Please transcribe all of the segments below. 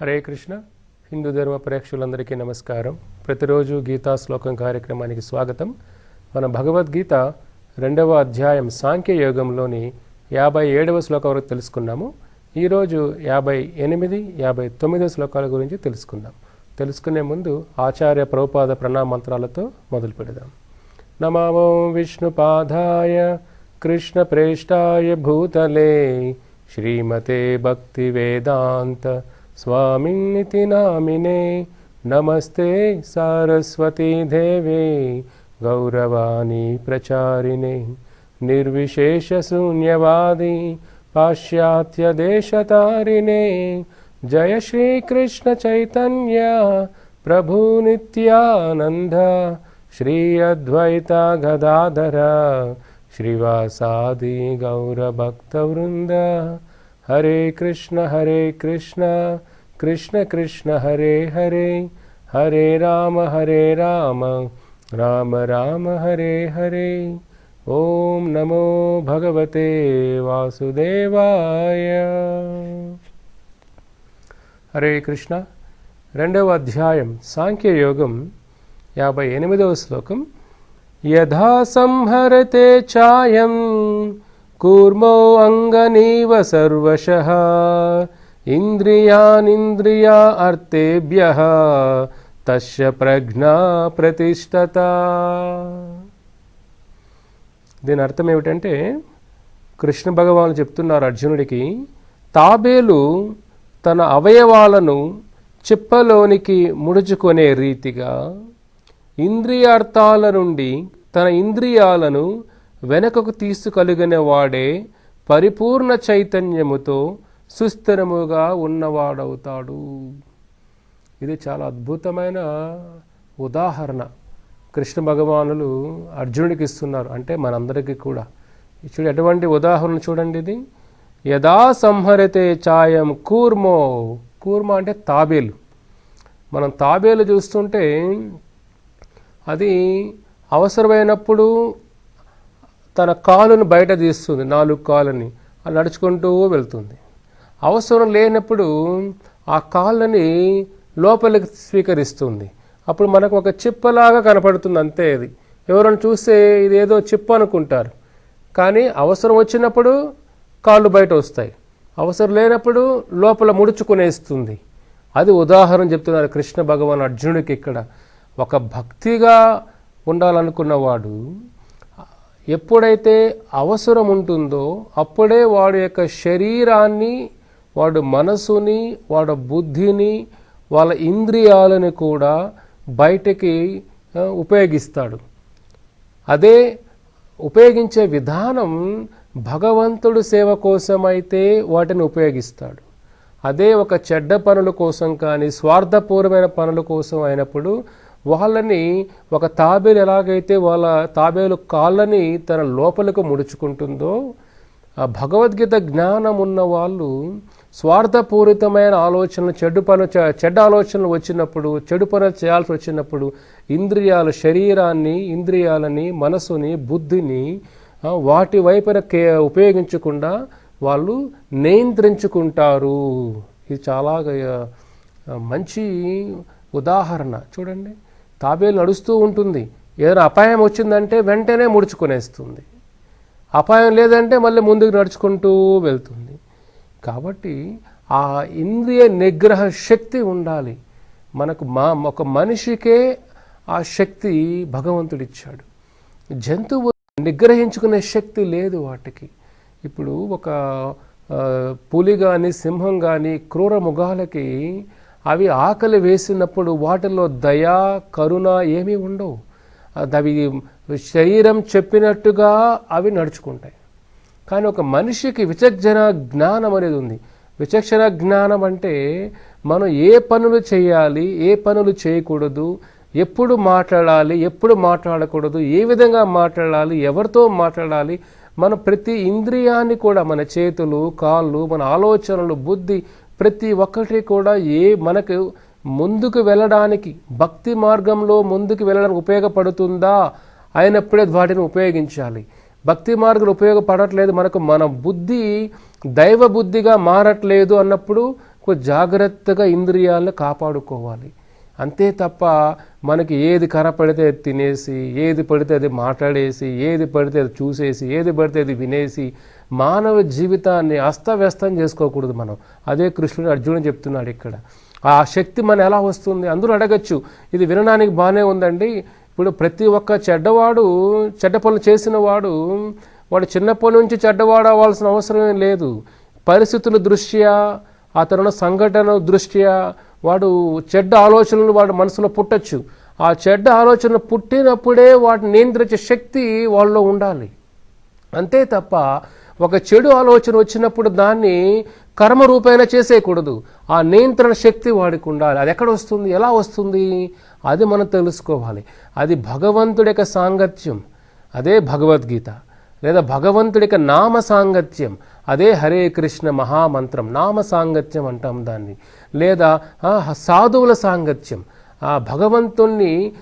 హరే కృష్ణ. హిందూ ధర్మ ప్రేక్షకులందరికీ నమస్కారం. ప్రతిరోజు గీతా శ్లోకం కార్యక్రమానికి స్వాగతం. మన భగవద్గీత రెండవ అధ్యాయం సాంఖ్య యోగంలోని యాభై ఏడవ శ్లోకం వరకు తెలుసుకున్నాము. ఈరోజు యాభై ఎనిమిది యాభై తొమ్మిదో శ్లోకాల గురించి తెలుసుకుందాం. తెలుసుకునే ముందు ఆచార్య ప్రభుపాద ప్రణామంత్రాలతో మొదలు పెడదాం. నమామో విష్ణుపాదాయ కృష్ణప్రేష్టాయ భూతలే. శ్రీమతే భక్తి వేదాంత स्वामी नामिने। नमस्ते सारस्वती देवे, गौरवाणी प्रचारिणे। निर्विशेषशून्यवादी पाश्चात्यदेशतारिणे जय श्रीकृष्णचैतन्य प्रभुनित्यानन्द श्री अद्वैता गदाधर श्रीवासादि गौरभक्तवृन्द। గౌరభక్తవృంద హరే కృష్ణ హరే కృష్ణ కృష్ణ కృష్ణ హరే హరే హరే రామ హరే రామ రామ రామ హరే హరే ఓం నమో భగవతే వాసుదేవాయ హరే కృష్ణ రెండవ అధ్యాయం సాంఖ్యయోగం యాభై ఎనిమిదవ శ్లోకం. యథా సంహరతే ఛాయం కూర్మో అంగనీవ సర్వశ ఇంద్రియానింద్రియా అర్థేభ్య తస్య ప్రజ్ఞా ప్రతిష్టత దీని అర్థం ఏమిటంటే కృష్ణ భగవాను చెప్తున్నారు అర్జునుడికి తాబేలు తన అవయవాలను చిప్పలోనికి ముడుచుకునే రీతిగా ఇంద్రియార్థాల నుండి తన ఇంద్రియాలను వెనకకు తీసుకలిగిన వాడే పరిపూర్ణ చైతన్యముతో సుస్థిరముగా ఉన్నవాడవుతాడు. ఇది చాలా అద్భుతమైన ఉదాహరణ. కృష్ణ భగవానులు అర్జునుడికి ఇస్తున్నారు. అంటే మనందరికీ కూడా. చూడు ఎటువంటి ఉదాహరణ చూడండి ఇది. యదా సంహరితే ఛాయం కూర్మో. కూర్మ అంటే తాబేలు. మనం తాబేలు చూస్తుంటే అది అవసరమైనప్పుడు తన కాలును బయట తీస్తుంది నాలుగు కాళ్ళని అది నడుచుకుంటూ వెళ్తుంది. అవసరం లేనప్పుడు ఆ కాళ్ళని లోపలికి స్వీకరిస్తుంది. అప్పుడు మనకు ఒక చిప్పలాగా కనపడుతుంది అంతే అది. ఎవరైనా చూస్తే ఇది ఏదో చిప్ప అనుకుంటారు. కానీ అవసరం వచ్చినప్పుడు కాళ్ళు బయట వస్తాయి. అవసరం లేనప్పుడు లోపల ముడుచుకునేస్తుంది. అది ఉదాహరణ చెప్తున్నారు కృష్ణ భగవాన్ అర్జునుడికి ఇక్కడ. ఒక భక్తిగా ఉండాలనుకున్నవాడు ఎప్పుడైతే అవసరం ఉంటుందో అప్పుడే వాడి యొక్క శరీరాన్ని వాడు మనసుని వాడు బుద్ధిని వాళ్ళ ఇంద్రియాలని కూడా బయటికి ఉపయోగిస్తాడు. అదే ఉపయోగించే విధానం భగవంతుడు సేవ కోసమైతే వాటిని ఉపయోగిస్తాడు. అదే ఒక చెడ్డ పనుల కోసం కానీ స్వార్థపూర్వమైన పనుల కోసం అయినప్పుడు వాళ్ళని ఒక తాబేలు ఎలాగైతే వాళ్ళ తాబేలు కాళ్ళని తన లోపలకు ముడుచుకుంటుందో ఆ భగవద్గీత జ్ఞానం ఉన్న వాళ్ళు స్వార్థపూరితమైన ఆలోచనలు చెడు పనులు చెడ్డ ఆలోచనలు వచ్చినప్పుడు చెడు పనులు చేయాల్సి వచ్చినప్పుడు ఇంద్రియాల శరీరాన్ని ఇంద్రియాలని మనసుని బుద్ధిని వాటి వైపున కే ఉపయోగించకుండా వాళ్ళు నియంత్రించుకుంటారు. ఇది చాలా మంచి ఉదాహరణ. చూడండి. తాబేలు నడుస్తూ ఉంటుంది. ఏదైనా అపాయం వచ్చిందంటే వెంటనే ముడుచుకునేస్తుంది. అపాయం లేదంటే మళ్ళీ ముందుకు నడుచుకుంటూ వెళ్తుంది. కాబట్టి ఆ ఇంద్రియ నిగ్రహ శక్తి ఉండాలి. మనకు మా ఒక మనిషికే ఆ శక్తి భగవంతుడిచ్చాడు. జంతువు నిగ్రహించుకునే శక్తి లేదు వాటికి. ఇప్పుడు ఒక పులి కానీ సింహం కానీ క్రూర ముఖాలకి అవి ఆకలి వేసినప్పుడు వాటిలో దయ కరుణ ఏమీ ఉండవు. అవి శరీరం చెప్పినట్టుగా అవి నడుచుకుంటాయి. కానీ ఒక మనిషికి విచక్షణ జ్ఞానం అనేది ఉంది. విచక్షణ జ్ఞానం అంటే మనం ఏ పనులు చేయాలి ఏ పనులు చేయకూడదు ఎప్పుడు మాట్లాడాలి ఎప్పుడు మాట్లాడకూడదు ఏ విధంగా మాట్లాడాలి ఎవరితో మాట్లాడాలి మన ప్రతి ఇంద్రియాన్ని కూడా మన చేతులు కాళ్ళు మన ఆలోచనలు బుద్ధి ప్రతి ఒక్కటి కూడా ఏ మనకు ముందుకు వెళ్ళడానికి భక్తి మార్గంలో ముందుకు వెళ్ళడానికి ఉపయోగపడుతుందా అయినప్పుడే వాటిని ఉపయోగించాలి. భక్తి మార్గాలు ఉపయోగపడట్లేదు మనకు మన బుద్ధి దైవ బుద్ధిగా మారట్లేదు అన్నప్పుడు జాగ్రత్తగా ఇంద్రియాలను కాపాడుకోవాలి. అంతే తప్ప మనకి ఏది కనపడితే అది తినేసి ఏది పడితే అది మాట్లాడేసి ఏది పడితే అది చూసేసి ఏది పడితే అది వినేసి మానవ జీవితాన్ని అస్తవ్యస్తం చేసుకోకూడదు మనం. అదే కృష్ణుడు అర్జునుడు చెప్తున్నాడు ఇక్కడ. ఆ శక్తి మన ఎలా వస్తుంది? అందరూ అడగచ్చు. ఇది వినడానికి బాగానే ఉందండి. ఇప్పుడు ప్రతి ఒక్క చెడ్డవాడు చెడ్డ పనులు చేసిన వాడు వాడు చిన్నప్పటి నుంచి చెడ్డవాడు అవ్వాల్సిన అవసరం లేదు. పరిస్థితుల దృష్ట్యా అతను సంఘటన దృష్ట్యా వాడు చెడ్డ ఆలోచనలు వాడు మనసులో పుట్టచ్చు. ఆ చెడ్డ ఆలోచన పుట్టినప్పుడే వాటిని నియంత్రించే శక్తి వాళ్ళలో ఉండాలి. అంతే తప్ప ఒక చెడు ఆలోచన వచ్చినప్పుడు దాన్ని కర్మ రూపేణ చేసేయకూడదు. ఆ నియంత్రణ శక్తి వాడికి ఉండాలి. అది ఎక్కడ వస్తుంది? ఎలా వస్తుంది? అది మనం తెలుసుకోవాలి. అది భగవంతుడి యొక్క సాంగత్యం. అదే భగవద్గీత. లేదా భగవంతుడి యొక్క నామ సాంగత్యం. అదే హరే కృష్ణ మహామంత్రం. నామ సాంగత్యం అంటాం దాన్ని. లేదా సాధువుల సాంగత్యం. ఆ భగవంతుణ్ణి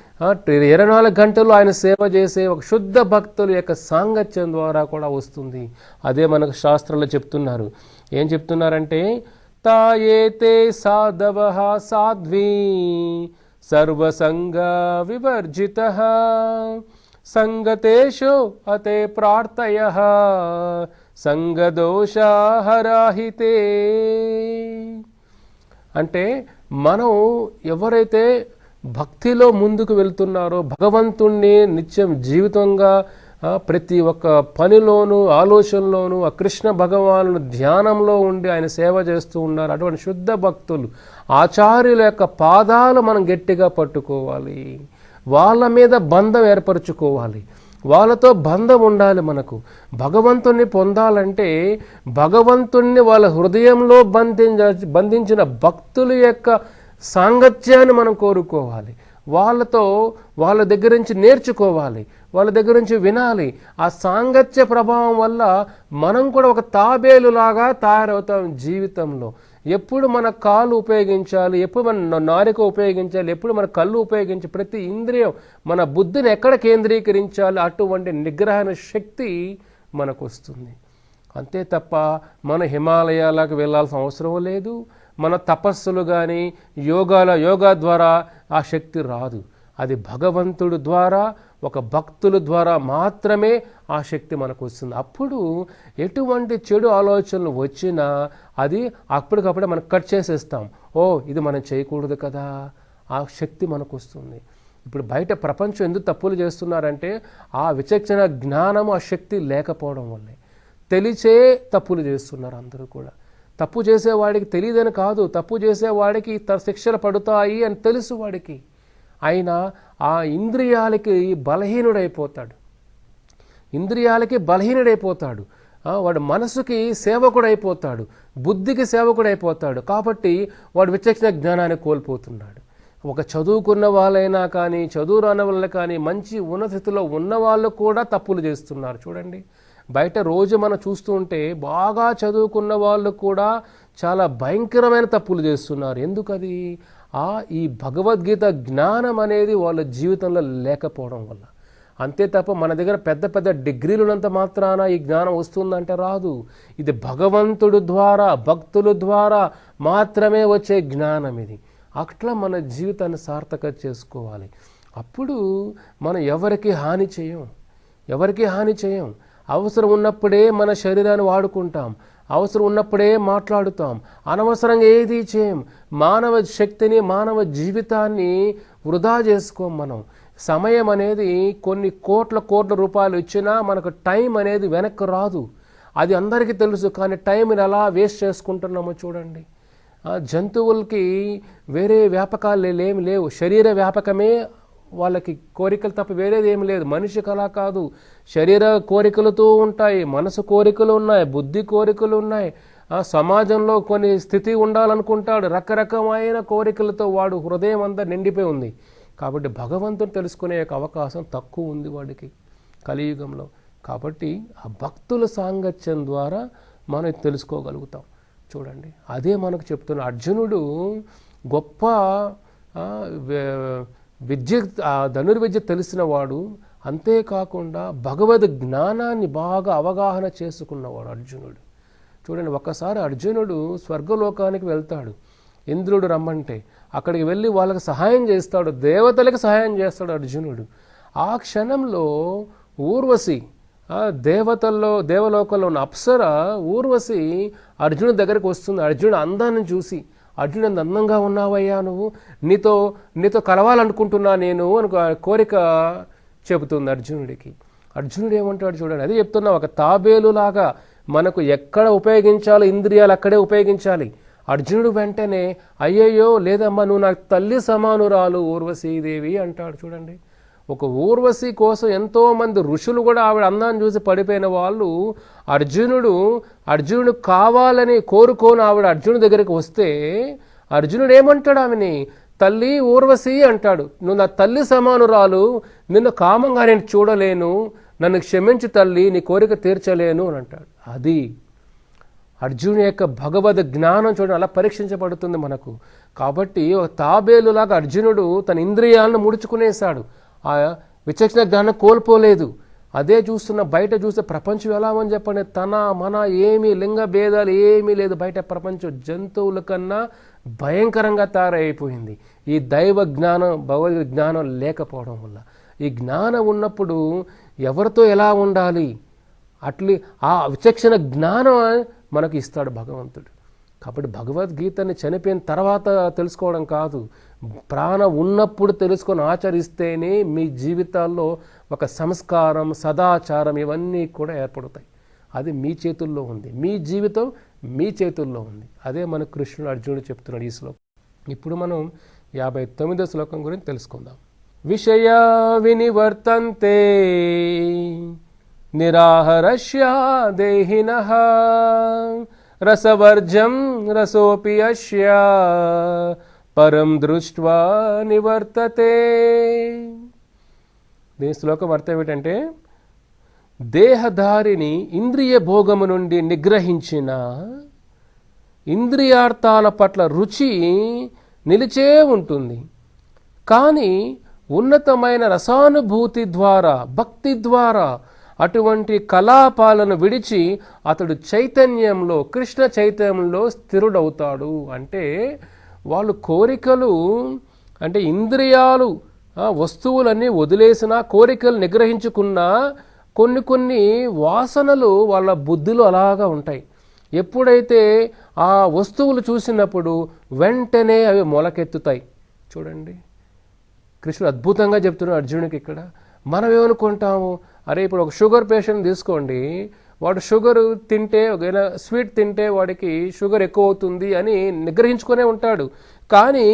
ఇరవై నాలుగు గంటలు ఆయన సేవ చేసే ఒక శుద్ధ భక్తుల యొక్క సాంగత్యం ద్వారా కూడా వస్తుంది. అదే మనకు శాస్త్రంలో చెప్తున్నారు. ఏం చెప్తున్నారంటే తాయేతే సాధవ సాధ్వీ సర్వసంగ వివర్జిత సంగతేషు అతే ప్రార్థయ సంగదోషాహరాహితే. అంటే మనం ఎవరైతే భక్తిలో ముందుకు వెళ్తున్నారో భగవంతుణ్ణి నిత్యం జీవితంగా ప్రతి ఒక్క పనిలోనూ ఆలోచనలోనూ ఆ కృష్ణ భగవాను ధ్యానంలో ఉండి ఆయన సేవ చేస్తూ ఉన్నారు. అటువంటి శుద్ధ భక్తులు ఆచార్యుల యొక్క పాదాలు మనం గట్టిగా పట్టుకోవాలి. వాళ్ళ మీద బంధం ఏర్పరచుకోవాలి. వాళ్ళతో బంధం ఉండాలి మనకు. భగవంతుణ్ణి పొందాలంటే భగవంతుణ్ణి వాళ్ళ హృదయంలో బంధించ బంధించిన భక్తుల యొక్క సాంగత్యాన్ని మనం కోరుకోవాలి. వాళ్ళతో వాళ్ళ దగ్గర నుంచి నేర్చుకోవాలి. వాళ్ళ దగ్గర నుంచి వినాలి. ఆ సాంగత్య ప్రభావం వల్ల మనం కూడా ఒక తాబేలులాగా తయారవుతాం జీవితంలో. ఎప్పుడు మన కాలు ఉపయోగించాలి ఎప్పుడు మన నారిక ఉపయోగించాలి ఎప్పుడు మన కళ్ళు ఉపయోగించి ప్రతి ఇంద్రియం మన బుద్ధిని ఎక్కడ కేంద్రీకరించాలి అటువంటి నిగ్రహణ శక్తి మనకు వస్తుంది అంతే తప్ప మన హిమాలయాలకు వెళ్ళాల్సిన అవసరం లేదు. మన తపస్సులు కానీ యోగాల యోగా ద్వారా ఆ శక్తి రాదు. అది భగవంతుడు ద్వారా ఒక భక్తుల ద్వారా మాత్రమే ఆ శక్తి మనకు వస్తుంది. అప్పుడు ఎటువంటి చెడు ఆలోచనలు వచ్చినా అది అప్పటికప్పుడే మనం కట్ చేసేస్తాం. ఓ ఇది మనం చేయకూడదు కదా ఆ శక్తి మనకు వస్తుంది. ఇప్పుడు బయట ప్రపంచం ఎందుకు తప్పులు చేస్తున్నారంటే ఆ విచక్షణ జ్ఞానం ఆ శక్తి లేకపోవడం వల్లే. తెలిసే తప్పులు చేస్తున్నారు అందరూ కూడా. తప్పు చేసేవాడికి తెలియదని కాదు తప్పు చేసేవాడికి తన శిక్షలు పడుతాయి అని తెలుసు వాడికి. అయినా ఆ ఇంద్రియాలకి బలహీనుడైపోతాడు. ఇంద్రియాలకి బలహీనుడైపోతాడు. వాడు మనసుకి సేవకుడైపోతాడు. బుద్ధికి సేవకుడైపోతాడు. కాబట్టి వాడు విచక్షణ జ్ఞానాన్ని కోల్పోతున్నాడు. ఒక చదువుకున్న వాళ్ళైనా కానీ చదువు రాని వాళ్ళు కానీ మంచి ఉన్నత స్థితిలో ఉన్న వాళ్ళు కూడా తప్పులు చేస్తున్నారు. చూడండి. బయట రోజు మనం చూస్తూ ఉంటే బాగా చదువుకున్న వాళ్ళు కూడా చాలా భయంకరమైన తప్పులు చేస్తున్నారు. ఎందుకది? ఆ ఈ భగవద్గీత జ్ఞానం అనేది వాళ్ళ జీవితంలో లేకపోవడం వల్ల. అంతే తప్ప మన దగ్గర పెద్ద పెద్ద డిగ్రీలు ఉన్నంత మాత్రాన ఈ జ్ఞానం వస్తుందంటే రాదు. ఇది భగవంతుడు ద్వారా భక్తుల ద్వారా మాత్రమే వచ్చే జ్ఞానం ఇది. అట్లా మన జీవితాన్ని సార్థక చేసుకోవాలి. అప్పుడు మనం ఎవరికి హాని చేయం? ఎవరికి హాని చేయం? అవసరం ఉన్నప్పుడే మన శరీరాన్ని వాడుకుంటాం. అవసరం ఉన్నప్పుడే మాట్లాడుతాం. అనవసరంగా ఏది చేయం? మానవ శక్తిని మానవ జీవితాన్ని వృధా చేసుకోం మనం. సమయం అనేది కొన్ని కోట్ల కోట్ల రూపాయలు ఇచ్చినా మనకు టైం అనేది వెనక్కి రాదు. అది అందరికీ తెలుసు కానీ టైంని ఎలా వేస్ట్ చేసుకుంటున్నామో చూడండి. జంతువులకి వేరే వ్యాపకాలు ఏమి లేవు. శరీర వ్యాపకమే వాళ్ళకి కోరికలు తప్ప వేరేది ఏమి లేదు. మనిషికి అలా కాదు. శరీర కోరికలతో ఉంటాయి. మనసు కోరికలు ఉన్నాయి. బుద్ధి కోరికలు ఉన్నాయి. సమాజంలో కొన్ని స్థితి ఉండాలనుకుంటాడు. రకరకమైన కోరికలతో వాడు హృదయం అంతా నిండిపోయి ఉంది. కాబట్టి భగవంతుని తెలుసుకునే యొక్క అవకాశం తక్కువ ఉంది వాడికి కలియుగంలో. కాబట్టి ఆ భక్తుల సాంగత్యం ద్వారా మనం తెలుసుకోగలుగుతాం. చూడండి. అదే మనకు చెప్తున్న అర్జునుడు గొప్ప విద్య ధనుర్విద్య తెలిసిన వాడు అంతేకాకుండా భగవద్ జ్ఞానాన్ని బాగా అవగాహన చేసుకున్నవాడు అర్జునుడు. చూడండి ఒక్కసారి అర్జునుడు స్వర్గలోకానికి వెళ్తాడు. ఇంద్రుడు రమ్మంటే అక్కడికి వెళ్ళి వాళ్ళకి సహాయం చేస్తాడు దేవతలకు సహాయం చేస్తాడు అర్జునుడు. ఆ క్షణంలో ఊర్వశి దేవతల్లో దేవలోకంలో ఉన్న అప్సర ఊర్వశి అర్జునుడి దగ్గరికి వస్తుంది. అర్జునుడు అందాన్ని చూసి అర్జునుడు అందంగా ఉన్నావయ్యా నువ్వు? నీతో నీతో కలవాలనుకుంటున్నా నేను అని కోరిక చెబుతుంది అర్జునుడికి. అర్జునుడు ఏమంటాడు చూడండి అదే చెప్తున్నా ఒక తాబేలులాగా మనకు ఎక్కడ ఉపయోగించాలో ఇంద్రియాలు అక్కడే ఉపయోగించాలి. అర్జునుడు వెంటనే అయ్యయ్యో లేదమ్మా నువ్వు నాకు తల్లి సమానురాలు ఊర్వశీదేవి అంటాడు చూడండి. ఒక ఊర్వశి కోసం ఎంతోమంది ఋషులు కూడా ఆవిడ అందాన్ని చూసి పడిపోయిన వాళ్ళు అర్జునుడు అర్జునుడు కావాలని కోరుకోని ఆవిడ అర్జునుడి దగ్గరికి వస్తే అర్జునుడు ఏమంటాడు ఆమెని? తల్లి ఊర్వశి అంటాడు. నువ్వు నా తల్లి సమానురాలు నిన్ను కామంగా నేను చూడలేను నన్ను క్షమించు తల్లి నీ కోరిక తీర్చలేను అని అంటాడు. అది అర్జునుని యొక్క భగవద్ జ్ఞానం చూడడం అలా పరీక్షించబడుతుంది మనకు. కాబట్టి ఒక తాబేలులాగా అర్జునుడు తన ఇంద్రియాలను ముడుచుకునేశాడు. ఆ విచక్షణ జ్ఞానం కోల్పోలేదు. అదే చూస్తున్న బయట చూస్తే ప్రపంచం ఎలా అని చెప్పండి. తన మన ఏమీ లింగ భేదాలు ఏమీ లేదు. బయట ప్రపంచం జంతువుల కన్నా భయంకరంగా తయారైపోయింది. ఈ దైవ జ్ఞానం భగవద్ జ్ఞానం లేకపోవడం వల్ల. ఈ జ్ఞానం ఉన్నప్పుడు ఎవరితో ఎలా ఉండాలి? అట్లీ ఆ విచక్షణ జ్ఞానం మనకు ఇస్తాడు భగవంతుడు. కాబట్టి భగవద్గీతని చనిపోయిన తర్వాత తెలుసుకోవడం కాదు. ప్రాణం ఉన్నప్పుడు తెలుసుకొని ఆచరిస్తేనే మీ జీవితాల్లో ఒక సంస్కారం సదాచారం ఇవన్నీ కూడా ఏర్పడతాయి. అది మీ చేతుల్లో ఉంది. మీ జీవితం మీ చేతుల్లో ఉంది. అదే మన కృష్ణుడు అర్జునుడు చెప్తున్నాడు ఈ శ్లోకం. ఇప్పుడు మనం యాభై తొమ్మిదో శ్లోకం గురించి తెలుసుకుందాం. విషయ వినివర్తంతే నిరాహరస్య దేహిన రసవర్జం రసోపి అస్య పరం దృష్ట్వా నివర్తతే. దీని శ్లోకం అర్థం ఏమిటంటే దేహధారిని ఇంద్రియ భోగము నుండి నిగ్రహించిన ఇంద్రియార్థాల పట్ల రుచి నిలిచే ఉంటుంది. కానీ ఉన్నతమైన రసానుభూతి ద్వారా భక్తి ద్వారా అటువంటి కళాపాలను విడిచి అతడు చైతన్యంలో కృష్ణ చైతన్యంలో స్థిరుడవుతాడు. అంటే వాళ్ళు కోరికలు అంటే ఇంద్రియాలు వస్తువులన్నీ వదిలేసినా కోరికలు నిగ్రహించుకున్నా కొన్ని కొన్ని వాసనలు వాళ్ళ బుద్ధిలో అలాగా ఉంటాయి. ఎప్పుడైతే ఆ వస్తువులు చూసినప్పుడు వెంటనే అవి మొలకెత్తుతాయి. చూడండి. కృష్ణుడు అద్భుతంగా చెప్తున్నాడు అర్జునుడికి ఇక్కడ. మనం ఏమనుకుంటాము అరే ఇప్పుడు ఒక షుగర్ పేషెంట్ తీసుకోండి. వాడు షుగర్ తింటే ఒకవేళ స్వీట్ తింటే వాడికి షుగర్ ఎక్కువ అవుతుంది అని నిగ్రహించుకునే ఉంటాడు. కానీ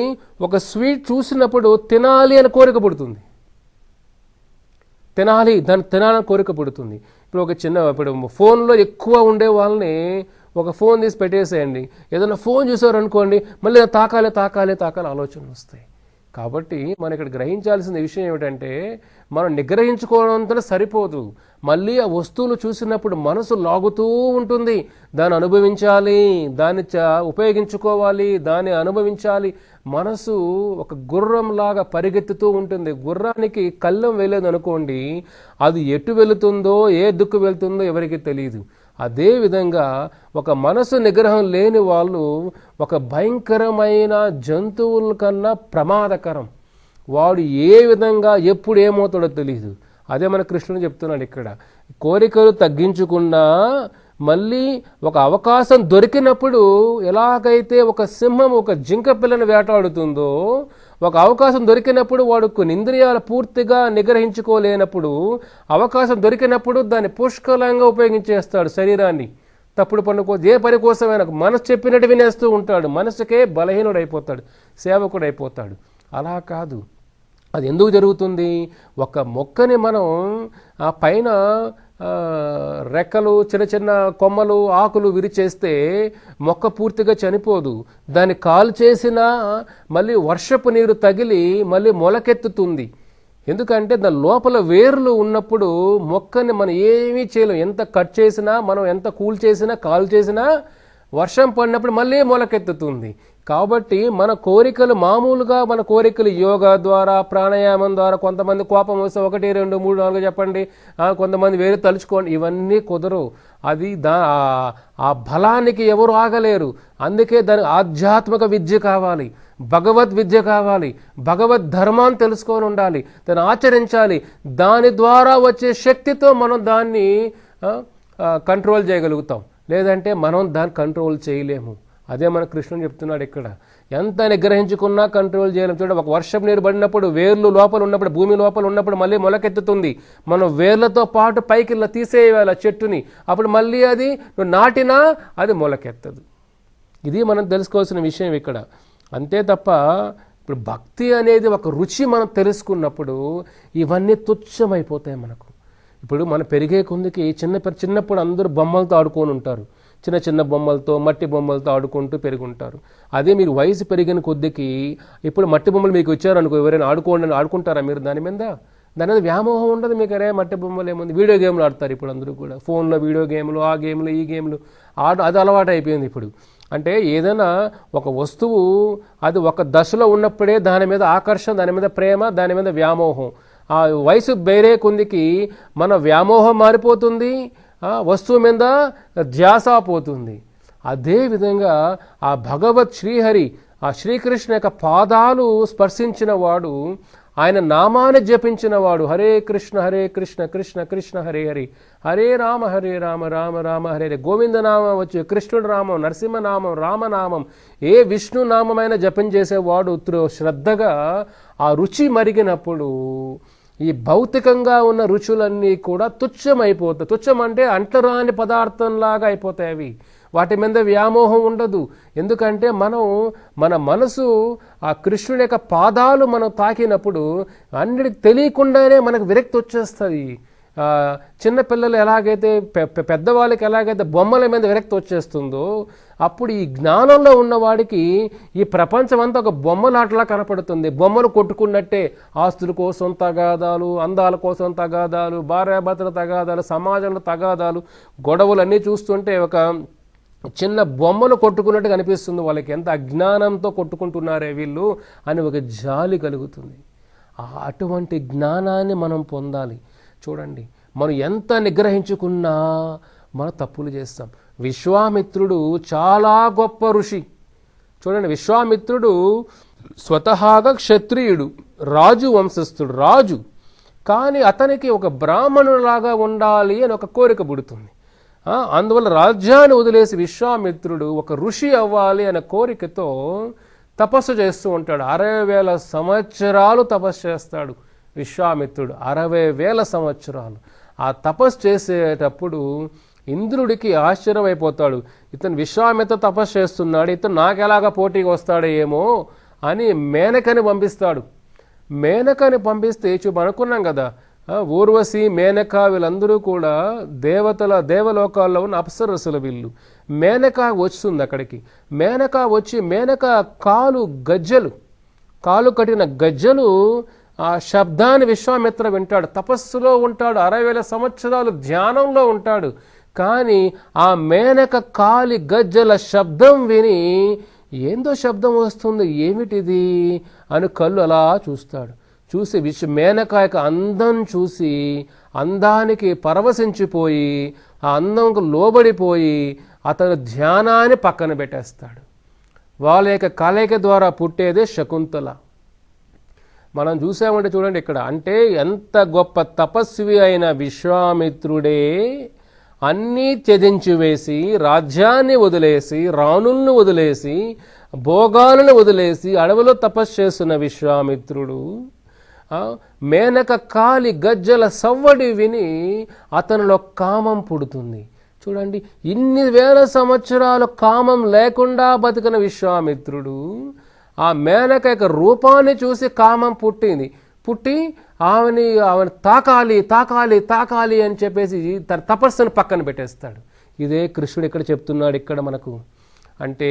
ఒక స్వీట్ చూసినప్పుడు తినాలి అని కోరిక పుడుతుంది. తినాలి దాన్ని తినాలని కోరిక పుడుతుంది. ఇప్పుడు ఒక చిన్న ఇప్పుడు ఫోన్లో ఎక్కువ ఉండే వాళ్ళని ఒక ఫోన్ తీసి పెట్టేసేయండి. ఏదైనా ఫోన్ చూసారనుకోండి మళ్ళీ తాకాలి తాకాలి తాకాలి ఆలోచనలు వస్తాయి. కాబట్టి మనం ఇక్కడ గ్రహించాల్సిన విషయం ఏమిటంటే మనం నిగ్రహించుకోవడంతో సరిపోదు. మళ్ళీ ఆ వస్తువులు చూసినప్పుడు మనసు లాగుతూ ఉంటుంది. దాన్ని అనుభవించాలి దాన్ని చ ఉపయోగించుకోవాలి దాన్ని అనుభవించాలి. మనసు ఒక గుర్రంలాగా పరిగెత్తుతూ ఉంటుంది. గుర్రానికి కళ్ళం వేయలేదు అనుకోండి అది ఎటు వెళుతుందో ఏ దిక్కు వెళ్తుందో ఎవరికి తెలియదు అదే విధంగా ఒక మనసు నిగ్రహం లేని వాళ్ళు ఒక భయంకరమైన జంతువుల కన్నా ప్రమాదకరం. వాడు ఏ విధంగా ఎప్పుడు ఏమవుతాడో తెలియదు అదే మన కృష్ణుడు చెప్తున్నాడు ఇక్కడ. కోరికలు తగ్గించుకున్నా మళ్ళీ ఒక అవకాశం దొరికినప్పుడు ఎలాగైతే ఒక సింహం ఒక జింక పిల్లను వేటాడుతుందో ఒక అవకాశం దొరికినప్పుడు వాడు కొన్ని ఇంద్రియాలు పూర్తిగా నిగ్రహించుకోలేనప్పుడు అవకాశం దొరికినప్పుడు దాన్ని పుష్కలంగా ఉపయోగించేస్తాడు శరీరాన్ని. తప్పుడు పని కోసం ఏ పని కోసమైనా మనసు చెప్పినట్టు వినేస్తూ ఉంటాడు. మనసుకే బలహీనుడైపోతాడు సేవకుడైపోతాడు. సేవకుడు అయిపోతాడు అలా కాదు. అది ఎందుకు జరుగుతుంది? ఒక మొక్కని మనం ఆ పైన రెక్కలు చిన్న చిన్న కొమ్మలు ఆకులు విరిచేస్తే మొక్క పూర్తిగా చనిపోదు. దాన్ని కాలు చేసినా మళ్ళీ వర్షపు నీరు తగిలి మళ్ళీ మొలకెత్తుతుంది. ఎందుకంటే దాని లోపల వేర్లు ఉన్నప్పుడు మొక్కని మనం ఏమీ చేయలేం. ఎంత కట్ చేసినా మనం ఎంత కూల్ చేసినా కాల్ చేసినా వర్షం పడినప్పుడు మళ్ళీ మొలకెత్తుతుంది. కాబట్టి మన కోరికలు మామూలుగా మన కోరికలు యోగా ద్వారా ప్రాణాయామం ద్వారా కొంతమంది కోపం వస్తే ఒకటి రెండు మూడు నాలుగు చెప్పండి. కొంతమంది వేరే తలుచుకోండి. ఇవన్నీ కుదరవు. అది దా ఆ- బలానికి ఎవరు ఆగలేరు. అందుకే దాని ఆధ్యాత్మిక విద్య కావాలి. భగవద్ విద్య కావాలి. భగవద్ ధర్మాన్ని తెలుసుకొని ఉండాలి. దాన్ని ఆచరించాలి. దాని ద్వారా వచ్చే శక్తితో మనం దాన్ని కంట్రోల్ చేయగలుగుతాం. లేదంటే మనం దాన్ని కంట్రోల్ చేయలేము. అదే మన కృష్ణుడు చెప్తున్నాడు ఇక్కడ. ఎంత నిగ్రహించుకున్నా కంట్రోల్ చేయలేము. చూడండి ఒక వర్షం నీరు పడినప్పుడు వేర్లు లోపల ఉన్నప్పుడు భూమి లోపల ఉన్నప్పుడు మళ్ళీ మొలకెత్తుతుంది. మనం వేర్లతో పాటు పైకి ఇలా తీసేయాలి ఆ చెట్టుని. అప్పుడు మళ్ళీ అది నువ్వు నాటినా అది మొలకెత్తదు. ఇది మనం తెలుసుకోవాల్సిన విషయం ఇక్కడ. అంతే తప్ప ఇప్పుడు భక్తి అనేది ఒక రుచి మనం తెలుసుకున్నప్పుడు ఇవన్నీ తుచ్చమైపోతాయి మనకు. ఇప్పుడు మన పెరిగే కొందికి చిన్న చిన్నప్పుడు అందరూ బొమ్మలతో ఆడుకొని ఉంటారు. చిన్న చిన్న బొమ్మలతో మట్టి బొమ్మలతో ఆడుకుంటూ పెరుగుంటారు. అదే మీరు వయసు పెరిగిన కొద్దికి ఇప్పుడు మట్టి బొమ్మలు మీకు వచ్చారనుకో ఎవరైనా ఆడుకోండి ఆడుకుంటారా మీరు దాని మీద? దాని మీద వ్యామోహం ఉండదు మీకు అరే మట్టి బొమ్మలు ఏముంది? వీడియో గేమ్లు ఆడతారు ఇప్పుడు అందరూ కూడా. ఫోన్లో వీడియో గేమ్లు ఆ గేమ్లు ఈ గేమ్లు. ఆడ అది అలవాటు అయిపోయింది ఇప్పుడు. అంటే ఏదైనా ఒక వస్తువు అది ఒక దశలో ఉన్నప్పుడే దాని మీద ఆకర్షణ దాని మీద ప్రేమ దాని మీద వ్యామోహం. ఆ వయసు బేరే కొందికి మన వ్యామోహం మారిపోతుంది వస్తువు మీద ధ్యాస పోతుంది. అదేవిధంగా ఆ భగవత్ శ్రీహరి ఆ శ్రీకృష్ణ యొక్క పాదాలు స్పర్శించిన వాడు ఆయన నామాన్ని జపించిన వాడు హరే కృష్ణ హరే కృష్ణ కృష్ణ కృష్ణ హరే హరి హరే రామ హరే రామ రామ రామ హరే హరే గోవిందనామం వచ్చి కృష్ణుడు నామం నరసింహనామం రామనామం ఏ విష్ణు నామమైన జపం చేసేవాడు శ్రద్ధగా ఆ రుచి మరిగినప్పుడు ఈ భౌతికంగా ఉన్న రుచులన్నీ కూడా తుచ్చమైపోతాయి. తుచ్చం అంటే అంటరాని పదార్థంలాగా అయిపోతాయి అవి. వాటి మీద వ్యామోహం ఉండదు. ఎందుకంటే మనం మన మనసు ఆ కృష్ణుడి యొక్క పాదాలు మనం తాకినప్పుడు అన్నిటికి తెలియకుండానే మనకు విరక్తి వచ్చేస్తుంది. చిన్నపిల్లలు ఎలాగైతే పె- పెద్దవాళ్ళకి ఎలాగైతే బొమ్మల మీద విరక్తి వచ్చేస్తుందో అప్పుడు ఈ జ్ఞానంలో ఉన్నవాడికి ఈ ప్రపంచం అంతా ఒక బొమ్మలాటలా కనపడుతుంది. బొమ్మలు కొట్టుకున్నట్టే ఆస్తుల కోసం తగాదాలు అందాల కోసం తగాదాలు భార్యాభర్తల తగాదాలు సమాజంలో తగాదాలు గొడవలు అన్నీ చూస్తుంటే ఒక చిన్న బొమ్మలు కొట్టుకున్నట్టు కనిపిస్తుంది వాళ్ళకి. ఎంత అజ్ఞానంతో కొట్టుకుంటున్నారే వీళ్ళు అని ఒక జాలి కలుగుతుంది. అటువంటి జ్ఞానాన్ని మనం పొందాలి. చూడండి. మనం ఎంత నిగ్రహించుకున్నా మనం తప్పులు చేస్తాం. విశ్వామిత్రుడు చాలా గొప్ప ఋషి. చూడండి విశ్వామిత్రుడు స్వతహాగా క్షత్రియుడు రాజు వంశస్థుడు రాజు. కానీ అతనికి ఒక బ్రాహ్మణులాగా ఉండాలి అని ఒక కోరిక పుడుతుంది. అందువల్ల రాజ్యాన్ని వదిలేసి విశ్వామిత్రుడు ఒక ఋషి అవ్వాలి అనే కోరికతో తపస్సు చేస్తూ ఉంటాడు. అరవై వేల సంవత్సరాలు తపస్సు చేస్తాడు. విశ్వామిత్రుడు అరవై వేల సంవత్సరాలు. ఆ తపస్సు చేసేటప్పుడు ఇంద్రుడికి ఆశ్చర్యం అయిపోతాడు ఇతను విశ్వామిత్ర తపస్సు చేస్తున్నాడు ఇతను నాకెలాగా పోటీకి వస్తాడో ఏమో అని మేనకని పంపిస్తాడు. మేనకని పంపిస్తే చూపు అనుకున్నాం కదా ఊర్వశి మేనక వీళ్ళందరూ కూడా దేవతల దేవలోకాల్లో ఉన్న అప్సరసుల వీళ్ళు. మేనక వస్తుంది అక్కడికి. మేనక వచ్చి మేనక కాలు గజ్జలు కాలు కట్టిన గజ్జలు ఆ శబ్దాన్ని విశ్వామిత్ర వింటాడు. తపస్సులో ఉంటాడు. అరవై వేల సంవత్సరాలు ధ్యానంలో ఉంటాడు. కానీ ఆ మేనక కాలి గజ్జల శబ్దం విని ఏందో శబ్దం వస్తుంది. ఏమిటిది? అని కళ్ళు అలా చూస్తాడు. చూసి విశ్వ మేనక యొక్క అందం చూసి అందానికి పరవశించిపోయి ఆ అందంకు లోబడిపోయి అతను ధ్యానాన్ని పక్కన పెట్టేస్తాడు. వాళ్ళ యొక్క కలయిక ద్వారా పుట్టేదే శకుంతల. మనం చూసామంటే చూడండి ఇక్కడ అంటే ఎంత గొప్ప తపస్వి అయిన విశ్వామిత్రుడే అన్నీ త్యజించి వేసి రాజ్యాన్ని వదిలేసి రాణుల్ని వదిలేసి భోగాలను వదిలేసి అడవిలో తపస్సు చేస్తున్న విశ్వామిత్రుడు మేనక కాలి గజ్జల సవ్వడి విని అతనిలో కామం పుడుతుంది. చూడండి ఇన్ని వేల సంవత్సరాలు కామం లేకుండా బతికిన విశ్వామిత్రుడు ఆ మేనక యొక్క రూపాన్ని చూసి కామం పుట్టింది. పుట్టి ఆమెని ఆమెను తాకాలి తాకాలి తాకాలి అని చెప్పేసి తన తపస్సును పక్కన పెట్టేస్తాడు. ఇదే కృష్ణుడు ఇక్కడ చెప్తున్నాడు ఇక్కడ మనకు. అంటే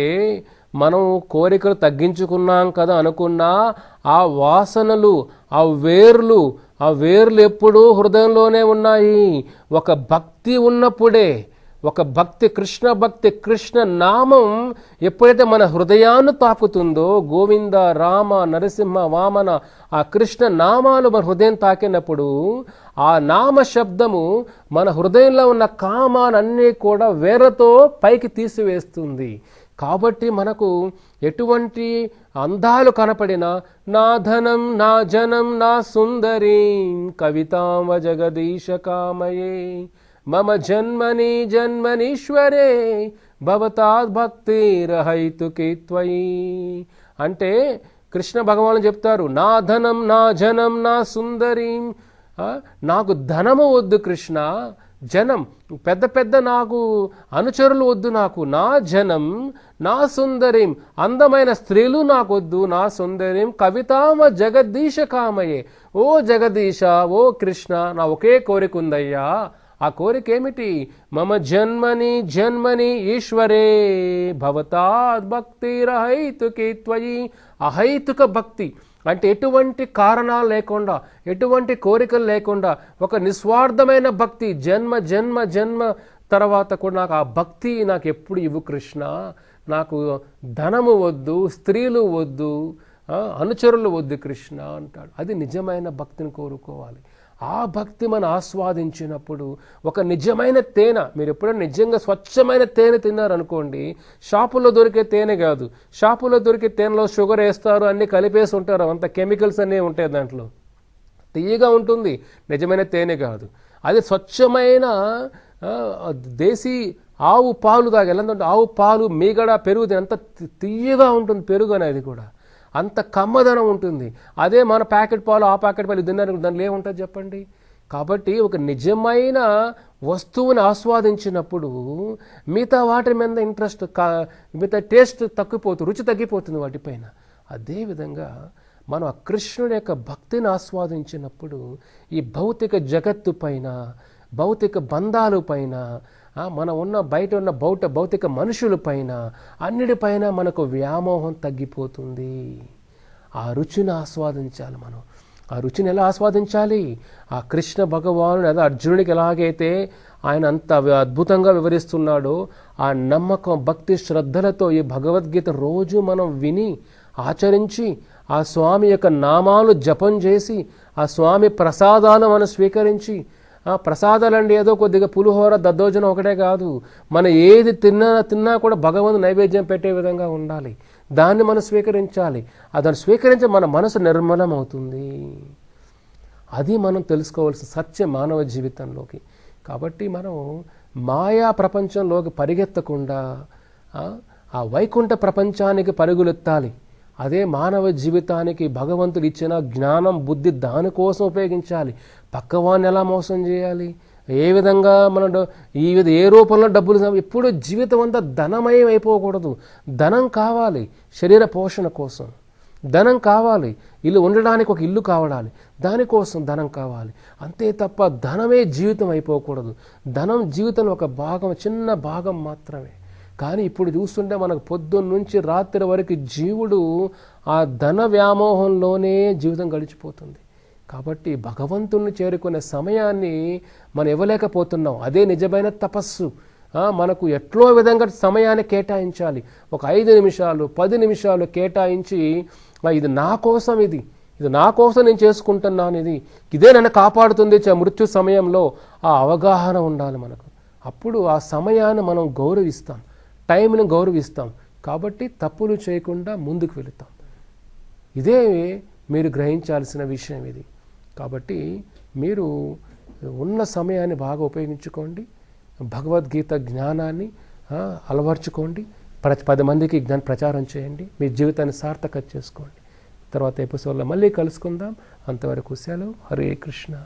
మనం కోరికలు తగ్గించుకున్నాం కదా అనుకున్నా ఆ వాసనలు ఆ వేర్లు ఆ వేర్లు ఎప్పుడూ హృదయంలోనే ఉన్నాయి. ఒక భక్తి ఉన్నప్పుడే ఒక భక్తి కృష్ణ భక్తి కృష్ణ నామం ఎప్పుడైతే మన హృదయాన్ని తాకుతుందో గోవింద రామ నరసింహ వామన ఆ కృష్ణ నామాలు మన హృదయం తాకినప్పుడు ఆ నామ శబ్దము మన హృదయంలో ఉన్న కామాలన్నీ కూడా వేరతో పైకి తీసివేస్తుంది. కాబట్టి మనకు ఎటువంటి అందాలు కనపడినా నా ధనం నా జనం నా సుందరీ కవితామ జగదీశ కామయే. మమ జన్మని జన్మనీశ్వరే భవతాద్ భక్తిరహైతుకి త్వయి అంటే కృష్ణ భగవాను చెప్తారు నా ధనం నా జనం నా సుందరీం నాకు ధనము వద్దు కృష్ణ జనం పెద్ద పెద్ద నాకు అనుచరులు వద్దు నాకు నా జనం నా సుందరీం అందమైన స్త్రీలు నాకు వద్దు నా సుందరీం కవితామ జగదీశ కామయే ఓ జగదీశ ఓ కృష్ణ నా ఒకే కోరిక ఉందయ్యా ఆ కోరిక ఏమిటి మమ జన్మని జన్మని ఈశ్వరే భవతా భక్తిరహైతుకి త్వయి. అహైతుక భక్తి అంటే ఎటువంటి కారణాలు లేకుండా ఎటువంటి కోరికలు లేకుండా ఒక నిస్వార్థమైన భక్తి. జన్మ జన్మ జన్మ తర్వాత కూడా నాకు ఆ భక్తి నాకు ఎప్పుడు ఇవ్వు కృష్ణ. నాకు ధనము వద్దు స్త్రీలు వద్దు అనుచరులు వద్దు కృష్ణ అంటాడు. అది నిజమైన భక్తిని కోరుకోవాలి. ఆ భక్తి మనం ఆస్వాదించినప్పుడు ఒక నిజమైన తేనె మీరు ఎప్పుడైనా నిజంగా స్వచ్ఛమైన తేనె తిన్నారనుకోండి షాపుల్లో దొరికే తేనె కాదు. షాపుల్లో దొరికే తేనెలో షుగర్ వేస్తారు అన్ని కలిపేసి ఉంటారు. అంత కెమికల్స్ అన్నీ ఉంటాయి దాంట్లో. తీయగా ఉంటుంది నిజమైన తేనె కాదు. అది స్వచ్ఛమైన దేశీ ఆవు పాలు దాకా ఎలా ఆవు పాలు మీగడ పెరుగు తిని అంత తీయగా ఉంటుంది పెరుగు అనేది కూడా. అంత కమ్మదనం ఉంటుంది. అదే మన ప్యాకెట్ పాలు ఆ ప్యాకెట్ పాలు తిన్నారు దానిలో ఏముంటుంది చెప్పండి? కాబట్టి ఒక నిజమైన వస్తువుని ఆస్వాదించినప్పుడు మిగతా వాటి మీద ఇంట్రెస్ట్ కా- మిగతా టేస్ట్ తగ్గిపోతుంది రుచి తగ్గిపోతుంది వాటిపైన అదేవిధంగా మనం ఆ కృష్ణుడి యొక్క భక్తిని ఆస్వాదించినప్పుడు ఈ భౌతిక జగత్తు పైన భౌతిక బంధాలు పైన మన ఉన్న బయట ఉన్న భౌత భౌతిక మనుషుల పైన అన్నిటిపైన మనకు వ్యామోహం తగ్గిపోతుంది. ఆ రుచిని ఆస్వాదించాలి మనం. ఆ రుచిని ఎలా ఆస్వాదించాలి? ఆ కృష్ణ భగవాను లేదా అర్జునుడికి ఎలాగైతే ఆయన అంత అద్భుతంగా వివరిస్తున్నాడో ఆ నమ్మకం భక్తి శ్రద్ధలతో ఈ భగవద్గీత రోజు మనం విని ఆచరించి ఆ స్వామి యొక్క నామాలు జపం చేసి ఆ స్వామి ప్రసాదాలు మనం స్వీకరించి ప్రసాదాలండి ఏదో కొద్దిగా పులిహోర దద్దోజనం ఒకటే కాదు. మనం ఏది తిన్నా తిన్నా కూడా భగవంతు నైవేద్యం పెట్టే విధంగా ఉండాలి. దాన్ని మనం స్వీకరించాలి. దాన్ని స్వీకరించి మన మనసు నిర్మలం అవుతుంది అది మనం తెలుసుకోవాల్సిన సత్య మానవ జీవితంలోకి. కాబట్టి మనం మాయా ప్రపంచంలోకి పరిగెత్తకుండా ఆ వైకుంఠ ప్రపంచానికి పరుగులెత్తాలి. అదే మానవ జీవితానికి భగవంతుడు ఇచ్చిన జ్ఞానం బుద్ధి దానికోసం ఉపయోగించాలి. పక్కవాన్ని ఎలా మోసం చేయాలి? ఏ విధంగా మన ఈ విధ ఏ రూపంలో డబ్బులు ఎప్పుడూ ఎప్పుడు జీవితం అంతా ధనమయం అయిపోకూడదు. ధనం కావాలి శరీర పోషణ కోసం. ధనం కావాలి. ఇల్లు ఉండడానికి ఒక ఇల్లు కావడాలి. దానికోసం ధనం కావాలి. అంతే తప్ప ధనమే జీవితం అయిపోకూడదు. ధనం జీవితంలో ఒక భాగం చిన్న భాగం మాత్రమే. కానీ ఇప్పుడు చూస్తుంటే మనకు పొద్దున్న నుంచి రాత్రి వరకు జీవుడు ఆ ధన వ్యామోహంలోనే జీవితం గడిచిపోతుంది. కాబట్టి భగవంతుణ్ణి చేరుకునే సమయాన్ని మనం ఇవ్వలేకపోతున్నాం. అదే నిజమైన తపస్సు. మనకు ఎట్లో విధంగా సమయాన్ని కేటాయించాలి. ఒక ఐదు నిమిషాలు పది నిమిషాలు కేటాయించి ఇది నా కోసం ఇది. ఇది నా కోసం నేను చేసుకుంటున్నాను ఇది. ఇదే నన్ను కాపాడుతుంది మృత్యు సమయంలో. ఆ అవగాహన ఉండాలి మనకు. అప్పుడు ఆ సమయాన్ని మనం గౌరవిస్తాం. టైంని గౌరవిస్తాం. కాబట్టి తప్పులు చేయకుండా ముందుకు వెళుతాం. ఇదే మీరు గ్రహించాల్సిన విషయం ఇది. కాబట్టి మీరు ఉన్న సమయాన్ని బాగా ఉపయోగించుకోండి. భగవద్గీత జ్ఞానాన్ని అలవర్చుకోండి. ప్రతి పది మందికి జ్ఞాన ప్రచారం చేయండి. మీ జీవితాన్ని సార్థకత చేసుకోండి. తర్వాత ఎపిసోడ్లో మళ్ళీ కలుసుకుందాం. అంతవరకు సెలవు. హరే కృష్ణ.